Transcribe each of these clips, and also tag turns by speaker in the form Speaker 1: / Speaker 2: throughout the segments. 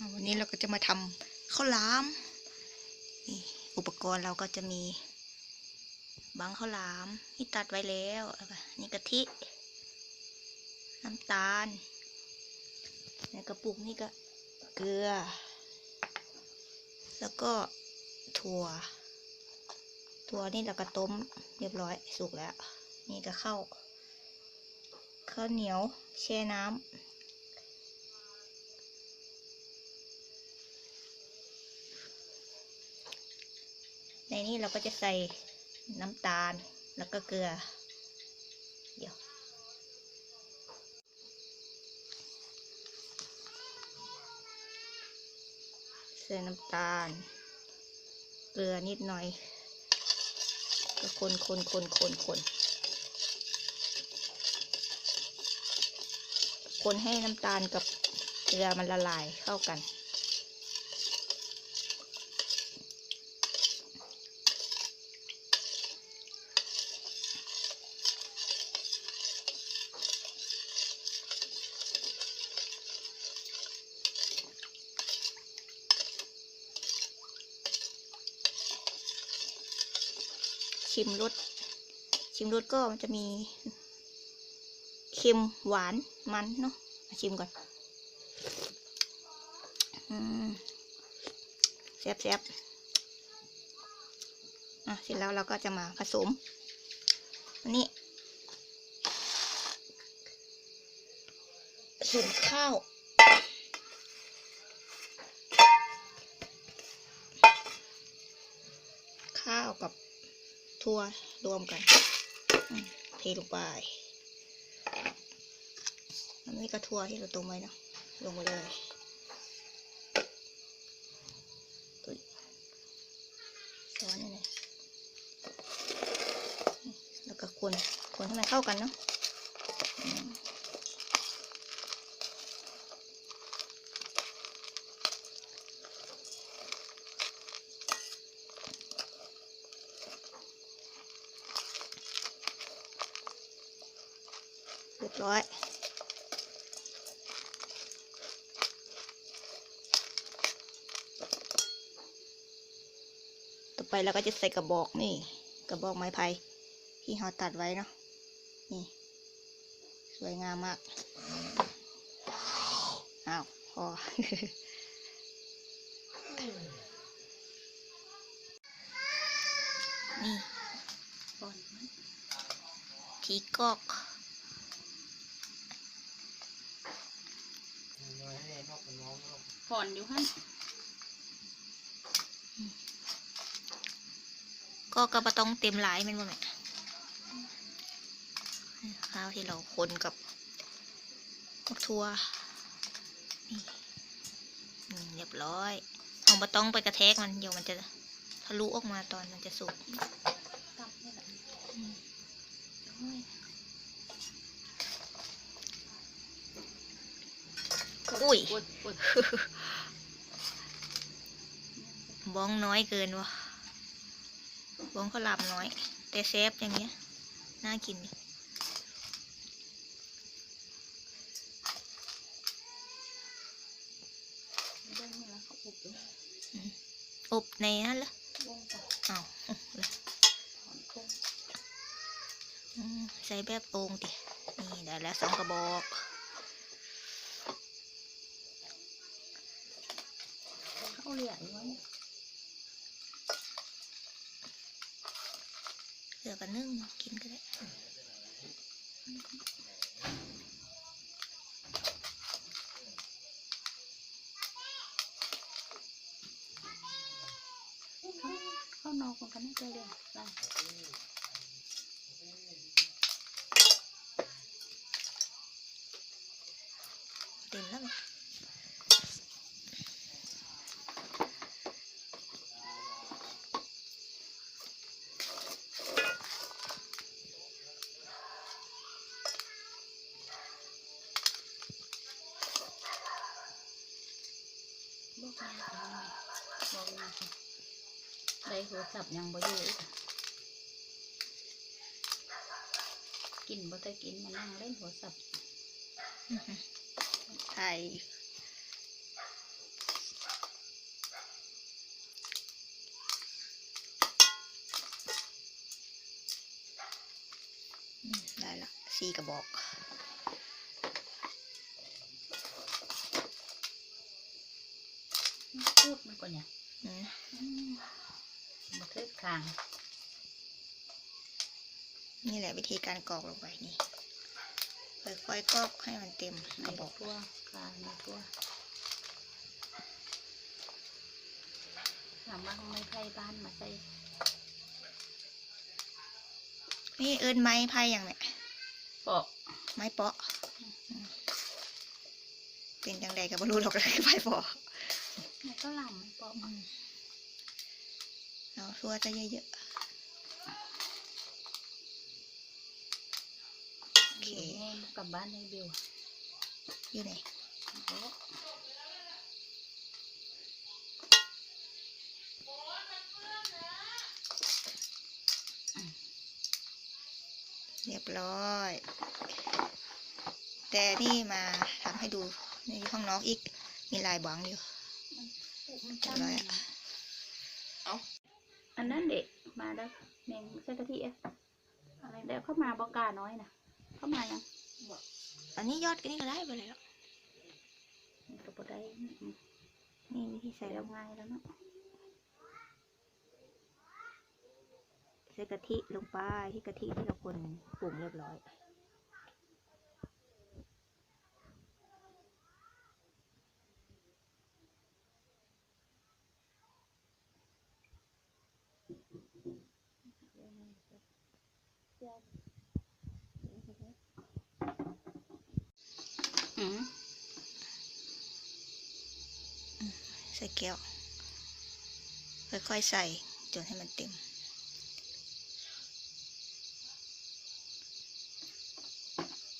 Speaker 1: วันนี้เราก็จะมาทำข้าวหลามนี่อุปกรณ์เราก็จะมีบังข้าวหลามที่ตัดไว้แล้วนี่กะทิ น้ำตาลในกระปุกนี่ก็เกลือ แล้วก็ถั่ว ถั่วนี่เราก็ต้มเรียบร้อยสุกแล้ว นี่ก็ข้าวข้าวเหนียวแช่น้ำ นนี้เราก็จะใส่น้ำตาลแล้วก็เกลือ เดี๋ยว ใส่น้ำตาล เกลือนิดหน่อย ก็คนคนคนคนคนคนให้น้ำตาลกับเกลือมันละลายเข้ากัน ชิมรสชิมรสก็มันจะมีเค็มหวานมันเนาะมาชิมก่อนอืมแซ่บแซ่บอะเสร็จแล้วเราก็จะมาผสมอันนี้ผสมข้าว ทั่วรวมกันเทลงไปอันนี้ก็ทั่วที่เราต้มไว้นะลงไปเลยอุ๊ยช้อนนี่เลยแล้วก็คนคนให้มันเข้ากันเนาะ ร้อยต่อไปเราก็จะใส่กระบอกนี่ กระบอกไม้ไผ่ที่เราตัดไว้เนาะนี่ สวยงามมาก อ้าวพอนี่บอนผีกอก
Speaker 2: ผ่อนอยู่ฮั่น
Speaker 1: ก็กระปะต้องเต็มหลายแมันบ่แม่ข้าวที่เราคนกับมักทัวนี่อืมเรียบร้อยเอาปะต้องไปกระแทกมันเดี๋ยวมันจะทะลุออกมาตอนมันจะสุก
Speaker 2: กลับนี่แหละ
Speaker 1: อืมอุ้ย
Speaker 2: ปวดปวด
Speaker 1: บ้องน้อยเกินวะบ้องข้าวหลามน้อย แต่เซฟอย่างเงี้ย น่ากินดิ
Speaker 2: เด้งนี่แล้วเขาอุบอยู่
Speaker 1: อบในนั้นเหรอ
Speaker 2: วงต่อ
Speaker 1: อ้าว
Speaker 2: ถอนโค้ง
Speaker 1: อืมใส่แบบโอ่งดินี่ได้แล้วสองกระบอก
Speaker 2: เขาเหลี่ยอยู่วะเนี่ย
Speaker 1: เห ลือกันนึ่งกินก็ได้
Speaker 2: เขาเขานอกมันกันไม่ใจเลยได้
Speaker 1: เต็มแล้ว ได้
Speaker 2: โทรศัพท์ยังบ่อยู่กินบ่ได้กินมานั่งเล่นโทรศัพท์
Speaker 1: ไทยได้ละสี่กระบอก
Speaker 2: ก่อนเนี่ย
Speaker 1: อืม
Speaker 2: มาเทิดคาง
Speaker 1: นี่แหละวิธีการกรอกลงไปนี่ค่อยๆกรอกให้มันเต็มก
Speaker 2: ใน
Speaker 1: ระบอก
Speaker 2: ทั่วคางในทั่วถามว่าทำไมไทยบ้านมาใส่
Speaker 1: นี่เอิ้นไม้ไผ่อย่างเนี้ย
Speaker 2: ปอก
Speaker 1: ไม้เปาะอืมเป็นจังใดก็บ่รู้ดอกเลยไผ่เปาะ
Speaker 2: ก็ลำปอก
Speaker 1: อืมเอาทั่วจะเยอะโอเค
Speaker 2: กลับบ้านได้บล
Speaker 1: ๆอยู่ไหนเรียบร้อย แต่นี่มาทำให้ดูในห้องน้องอีกมีลายบังอยู่
Speaker 2: มัน
Speaker 1: เรียบ
Speaker 2: จำ
Speaker 1: ร้อยอะ
Speaker 2: อันนั้นเด็กมาแล้วแมงใส่กะทิอะอะไรเดี๋ยวเข้ามาบอกาน้อยนะเข้ามายัง
Speaker 1: อันนี้ยอดกันนี่ก็ได้ไปเลยแล้ว
Speaker 2: มันก็บ่ได้อืม
Speaker 1: นี่วิธี
Speaker 2: ใส่
Speaker 1: ใส่
Speaker 2: แล้
Speaker 1: แล้วว
Speaker 2: ง่ายแล้วเนาะ
Speaker 1: ใส่กะทิลงไปที่กะทิที่เราคนปรุงเรียบร้อย ใส่แก้วค่อยๆใส่จนให้มันเต็ม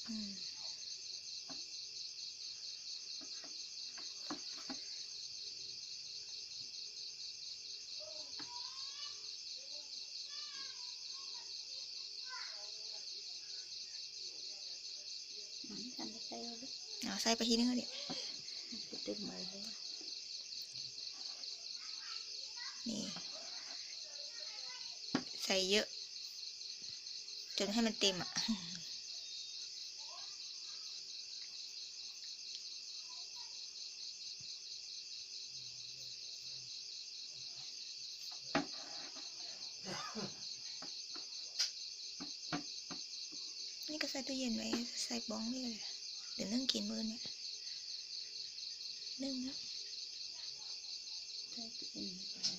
Speaker 1: อืม
Speaker 2: อืมฉันจะใส่แล้วลูก
Speaker 1: เอา ใส่ไปทีนึงเดี๋ยว
Speaker 2: มันจะเต็มเลย
Speaker 1: นี่ ใส่เยอะ จนให้มันเต็มอะนี่ก็ใส่ตู้เย็นไว้ใส่บ้องนี่เลย เดี๋ยวนึ่งกินมือเนี่ยนึ่งแล้
Speaker 2: วส่ตู้เย็นไว้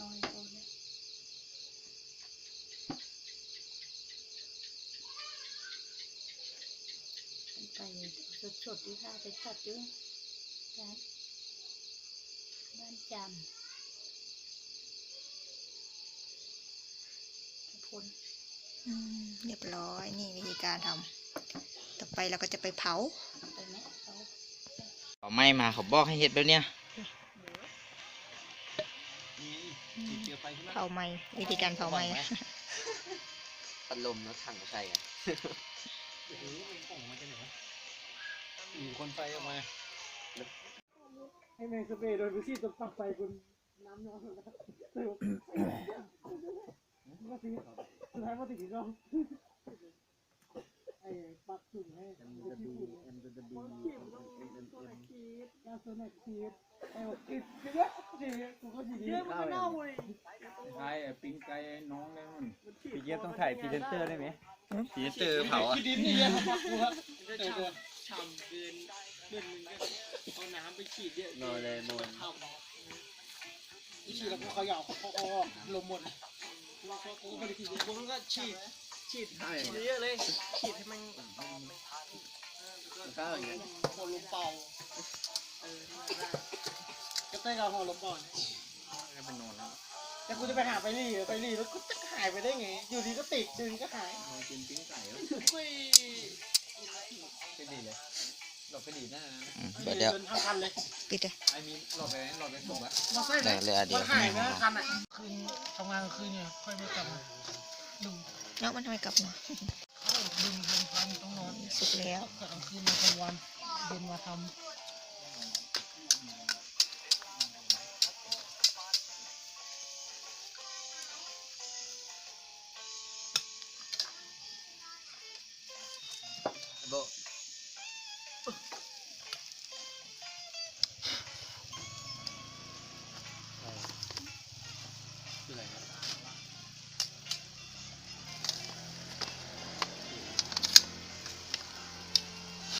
Speaker 2: น้อยพอแล้วเป็นไก่ สดๆดีค่ะไปตัดด้วยร้านบ้านจำทุกคน
Speaker 1: อืมเรียบร้อยนี่วิธีการทำต่อไปเราก็จะไปเผา
Speaker 2: ไปไหมเขา
Speaker 3: เขาไม่มาเขาบอกให้เฮ็ดแบบเนี้ย
Speaker 1: เผาไหม้วิธีการเผาไหม้อะ
Speaker 3: พัดลมแล้วถังใส่อะ
Speaker 4: คนไฟออกมาให้แมงสเปรย์โดยวิธีตบปักไฟบนน้ำนอนแล้วเร็วมาสิสุดท้ายมาถึงอีกรอบไอ้ปักถุงให้จะที่ฝุ่นเอ็มจะบีเอ็มเอ็มเอ็มเอ็มยาโซนักคีดไอ้บอกกิดเยอะสิกูก็ดีเยอะมันเน่าเลย
Speaker 5: ไอ้ปิ้งไก่น้องได้มันพี่เจี๊ยบต้องถ่ายพรีเซนเตอร์ได้ไหมพรีเซนเตอร์เผาอะ
Speaker 4: กินดินนี่ยังปักกูฮะจะ ฉ่ำเกินเกินมึงก็เอาน้ำไปฉีดเยอะ
Speaker 3: นอนเลยนอน
Speaker 4: ทำฉีดแล้วก็เขย่าเขาเขาลมหมดเราเขาเขาไม่ได้ฉีดพวกนั้นก็ฉีดฉีดฉีดเยอะเลยฉีดให้มัน
Speaker 3: ข้าวอย่างเงี้ย
Speaker 4: หัวลมเป่าเออก็เต้นกับหัวลมเป่า
Speaker 5: ก็ไปนอนแล้ว
Speaker 4: แต่กูจะไปหาไปรีไปรีแล้วก็จะหายไปได้ไง อยู่ดีก็ติดอยู่ดีก็หาย
Speaker 5: นอนกินปิ้งไก่แล้ว ฟิเดี๋
Speaker 3: ยว
Speaker 1: ปิดเลย
Speaker 5: ไอ้มีหลอดไปหลอดไปส่งแล้ว
Speaker 4: มาใส่เลย
Speaker 3: เลยเดียว
Speaker 4: หายนะคันอะคืนทำงานคืนเนี่ยค่อยไปกลับมาดู
Speaker 1: แล้วมันทำไมกลับมาดึง
Speaker 4: ดึงทำต้องนอน
Speaker 1: สุดแล้ว
Speaker 4: กลางคืนมาทำงวันเดินมาทำโบ